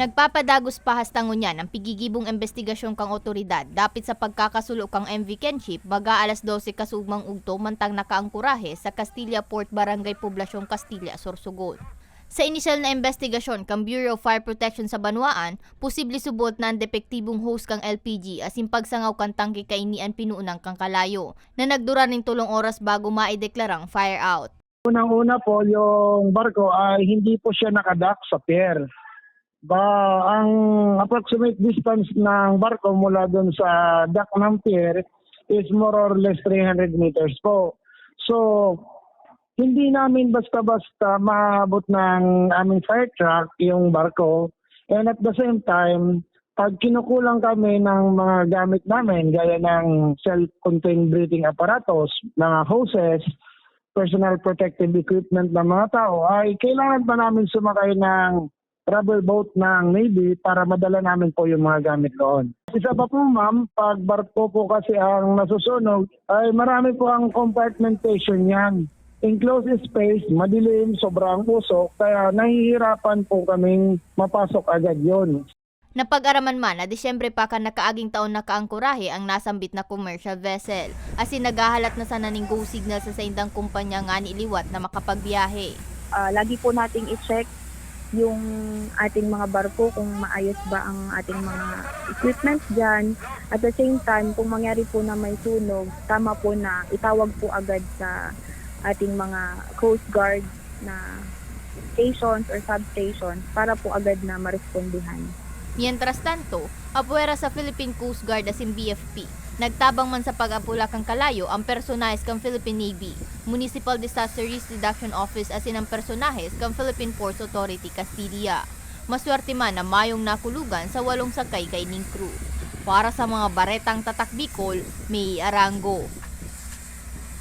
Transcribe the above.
Nagpapadagos pa hastangon niya ng pigigibong investigasyon kang otoridad dapit sa pagkakasulo kang MV Kenship baga alas 12 kasugmang ugto mantang nakaangkurahe sa Castilla Port Barangay Poblacion Castilla, Sorsogon. Sa inisyal na investigasyon kang Bureau of Fire Protection sa Banwaan, posible subot na ang depektibong hose kang LPG asin pagsangaw kang tangke kainian pinuunang kang kalayo na nagdura ng tulong oras bago maideklarang fire out. Unang-una po, yung barko ay hindi po siya nakadock sa pier. Ba, ang approximate distance ng barko mula doon sa dock ng pier is more or less 300 meters po. So, hindi namin basta-basta maabot ng aming fire truck yung barko. And at the same time, pag kinukulang kami ng mga gamit namin, gaya ng self-contained breathing apparatus, mga hoses, personal protective equipment ng mga tao, ay kailangan pa namin sumakay ng rubber boat ng Navy para madala namin po yung mga gamit doon. Isa pa po ma'am, pag barko po kasi ang nasusunog, ay marami po ang compartmentation yan. Enclosed space, madilim, sobrang usok, kaya nahihirapan po kaming mapasok agad yon. Napag-araman man na Disyembre pa ka nakaaging taon na kaangkurahe ang nasambit na commercial vessel. Asin naghahalat na sana ng go signal sa saindang kumpanya nga ni Iliwat na makapagbiyahe. Ah, lagi po nating i-check yung ating mga barko kung maayos ba ang ating mga equipment dyan. At the same time, kung mangyari po na may sunog, tama po na itawag po agad sa ating mga Coast Guard na stations or substations para po agad na marespondihan. Mientras tanto, apuera sa Philippine Coast Guard asin BFP, nagtabang man sa pag-apula kang kalayo ang personahes kang Philippine Navy, Municipal Disaster Risk Reduction Office asin ang personahes kang Philippine Ports Authority Castilla. Maswerte man na mayong nakulugan sa walong sakay kay ning crew. Para sa mga baretang tatak Bicol, may Arango.